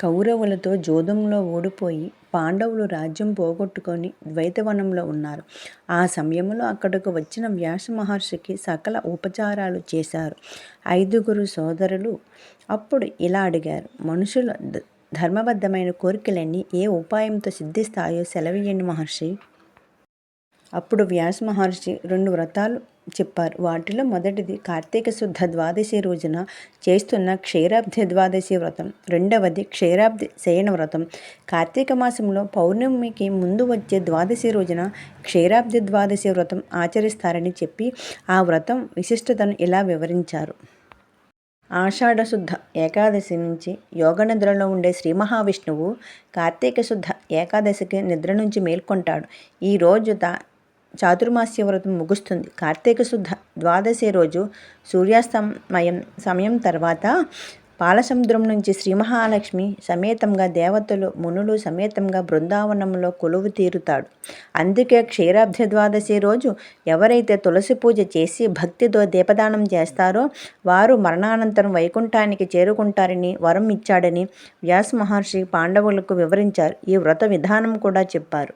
కౌరవులతో జూదంలో ఓడిపోయి పాండవులు రాజ్యం పోగొట్టుకొని ద్వైతవనంలో ఉన్నారు. ఆ సమయంలో అక్కడకు వచ్చిన వ్యాస మహర్షికి సకల ఉపచారాలు చేశారు. ఐదుగురు సోదరులు అప్పుడు ఇలా అడిగారు. మనుషుల ధర్మబద్ధమైన కోరికలన్నీ ఏ ఉపాయంతో సిద్ధిస్తాయో సెలవియండి మహర్షి. అప్పుడు వ్యాస మహర్షి రెండు వ్రతాలు చెప్పారు. వాటిలో మొదటిది కార్తీక శుద్ధ ద్వాదశి రోజున చేస్తున్న క్షీరాబ్ది ద్వాదశి వ్రతం. రెండవది క్షీరాబ్ది శయన వ్రతం. కార్తీక మాసంలో పౌర్ణమికి ముందు వచ్చే ద్వాదశి రోజున క్షీరాబ్ది ద్వాదశి వ్రతం ఆచరిస్తారని చెప్పి ఆ వ్రతం విశిష్టతను ఇలా వివరించారు. ఆషాఢశుద్ధ ఏకాదశి నుంచి యోగ నిద్రలో ఉండే శ్రీ మహావిష్ణువు కార్తీక శుద్ధ ఏకాదశికి నిద్ర నుంచి మేల్కొంటాడు. ఈ రోజు తా చాతుర్మాస్య వ్రతం ముగుస్తుంది. కార్తీక శుద్ధ ద్వాదశి రోజు సూర్యాస్తమయం సమయం తర్వాత పాలసముద్రం నుంచి శ్రీ మహాలక్ష్మి సమేతంగా దేవతలు మునులు సమేతంగా బృందావనంలో కొలువు తీరుతాడు. అందుకే క్షీరాబ్ధ ద్వాదశి రోజు ఎవరైతే తులసి పూజ చేసి భక్తితో దీపదానం చేస్తారో వారు మరణానంతరం వైకుంఠానికి చేరుకుంటారని వరం ఇచ్చాడని వ్యాస మహర్షి పాండవులకు వివరించారు. ఈ వ్రత విధానం కూడా చెప్పారు.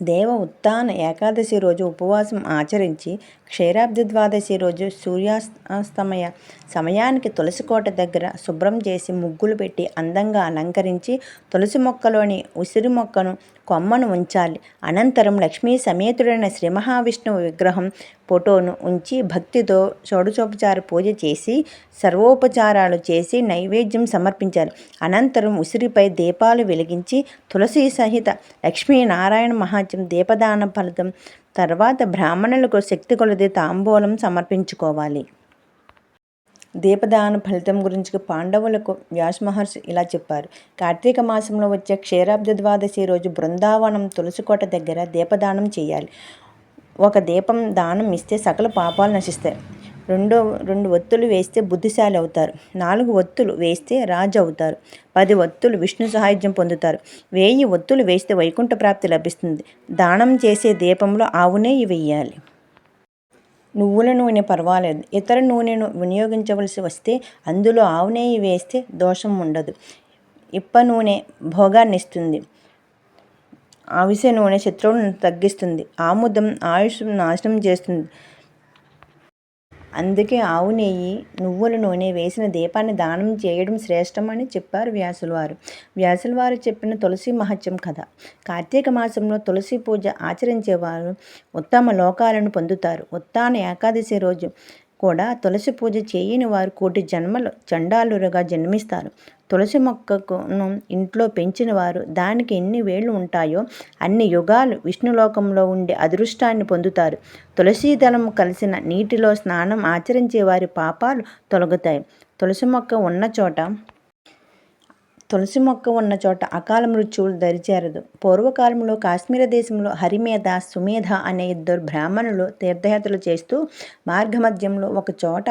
దేవ ఉత్థాన ఏకాదశి రోజు ఉపవాసం ఆచరించి క్షీరాబ్ది ద్వాదశి రోజు సూర్యాస్తమయ సమయానికి తులసి కోట దగ్గర శుభ్రం చేసి ముగ్గులు పెట్టి అందంగా అలంకరించి తులసి మొక్కలోని ఉసిరి మొక్కను కొమ్మను ఉంచాలి. అనంతరం లక్ష్మీ సమేతుడైన శ్రీ మహావిష్ణువు విగ్రహం ఫోటోను ఉంచి భక్తితో షోడశోపచార పూజ చేసి సర్వోపచారాలు చేసి నైవేద్యం సమర్పించాలి. అనంతరం ఉసిరిపై దీపాలు వెలిగించి తులసి సహిత లక్ష్మీనారాయణ మహాత్యం దీపదాన ఫలితం తర్వాత బ్రాహ్మణులకు శక్తి కొలది తాంబూలం సమర్పించుకోవాలి. దీపదాన ఫలితం గురించి పాండవులకు వ్యాసమహర్షి ఇలా చెప్పారు. కార్తీక మాసంలో వచ్చే క్షీరాబ్ద ద్వాదశి రోజు బృందావనం తులసికోట దగ్గర దీపదానం చేయాలి. ఒక దీపం దానం ఇస్తే సకల పాపాలు నశిస్తాయి. రెండో రెండు ఒత్తులు వేస్తే బుద్ధిశాలి అవుతారు. నాలుగు ఒత్తులు వేస్తే రాజు అవుతారు. పది ఒత్తులు విష్ణు సహాయం పొందుతారు. వెయ్యి ఒత్తులు వేస్తే వైకుంఠ ప్రాప్తి లభిస్తుంది. దానం చేసే దీపంలో ఆవు నెయ్యి వెయ్యాలి. నువ్వుల నూనె పర్వాలేదు. ఇతర నూనెను వినియోగించవలసి వస్తే అందులో ఆవు నెయ్యి వేస్తే దోషం ఉండదు. ఇప్ప నూనె భోగాన్నిస్తుంది. అవిసె నూనె శత్రువులను తగ్గిస్తుంది. ఆముదం ఆయుష్ నాశనం చేస్తుంది. అందుకే ఆవు నెయ్యి నువ్వుల నూనె వేసిన దీపాన్ని దానం చేయడం శ్రేష్టం అని చెప్పారు వ్యాసులవారు. వ్యాసులవారు చెప్పిన తులసి మహత్యం కథ. కార్తీక మాసంలో తులసి పూజ ఆచరించేవారు ఉత్తమ లోకాలను పొందుతారు. ఉత్తాన ఏకాదశి రోజు కూడా తులసి పూజ చేయని వారు కోటి జన్మలు చండాలురుగా జన్మిస్తారు. తులసి మొక్కను ఇంట్లో పెంచిన వారు దానికి ఎన్ని వేళ్ళు ఉంటాయో అన్ని యుగాలు విష్ణులోకంలో ఉండే అదృష్టాన్ని పొందుతారు. తులసీ దళం కలిసిన నీటిలో స్నానం ఆచరించే వారి పాపాలు తొలగుతాయి. తులసి మొక్క ఉన్న చోట తులసి మొక్క ఉన్న చోట అకాల మృత్యువు దరిచేరదు. పూర్వకాలంలో కాశ్మీర దేశంలో హరిమేధ, సుమేధ అనే ఇద్దరు బ్రాహ్మణులు తీర్థయాత్రలు చేస్తూ మార్గమధ్యంలో ఒక చోట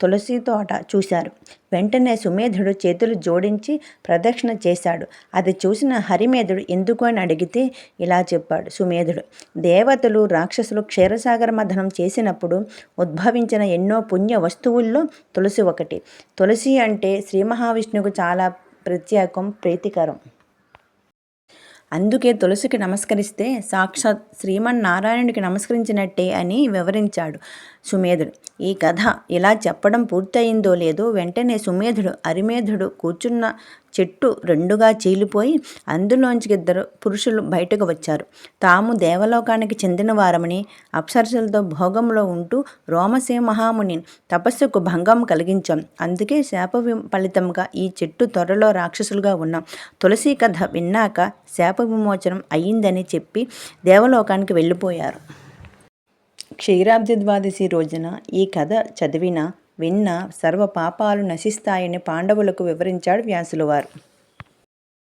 తులసి తోట చూశారు. వెంటనే సుమేధుడు చేతులు జోడించి ప్రదక్షిణ చేశాడు. అది చూసిన హరిమేధుడు ఎందుకు అని అడిగితే ఇలా చెప్పాడు సుమేధుడు. దేవతలు, రాక్షసులు క్షీరసాగర మథనం చేసినప్పుడు ఉద్భవించిన ఎన్నో పుణ్య వస్తువుల్లో తులసి ఒకటి. తులసి అంటే శ్రీ మహావిష్ణువుకు చాలా ప్రత్యేకం, ప్రీతికరం. అందుకే తులసికి నమస్కరిస్తే సాక్షాత్ శ్రీమన్నారాయణుడికి నమస్కరించినట్టే అని వివరించాడు సుమేధుడు. ఈ కథ ఇలా చెప్పడం పూర్తయిందో లేదో వెంటనే సుమేధుడు అరిమేధుడు కూర్చున్న చెట్టు రెండుగా చీలిపోయి అందులోంచి ఇద్దరు పురుషులు బయటకు వచ్చారు. తాము దేవలోకానికి చెందినవారమని, అప్సరసలతో భోగంలో ఉంటూ రోమసే మహాముని తపస్సుకు భంగం కలిగించాం. అందుకే శాప ఫలితంగా ఈ చెట్టు త్వరలో రాక్షసులుగా ఉన్నాం. తులసి కథ విన్నాక శాప విమోచనం అయిందని చెప్పి దేవలోకానికి వెళ్ళిపోయారు. క్షీరాబ్ది ద్వాదశి రోజున ఈ కథ చదివిన విన్న సర్వ పాపాలు నశిస్తాయని పాండవులకు వివరించాడు వ్యాసులవారు.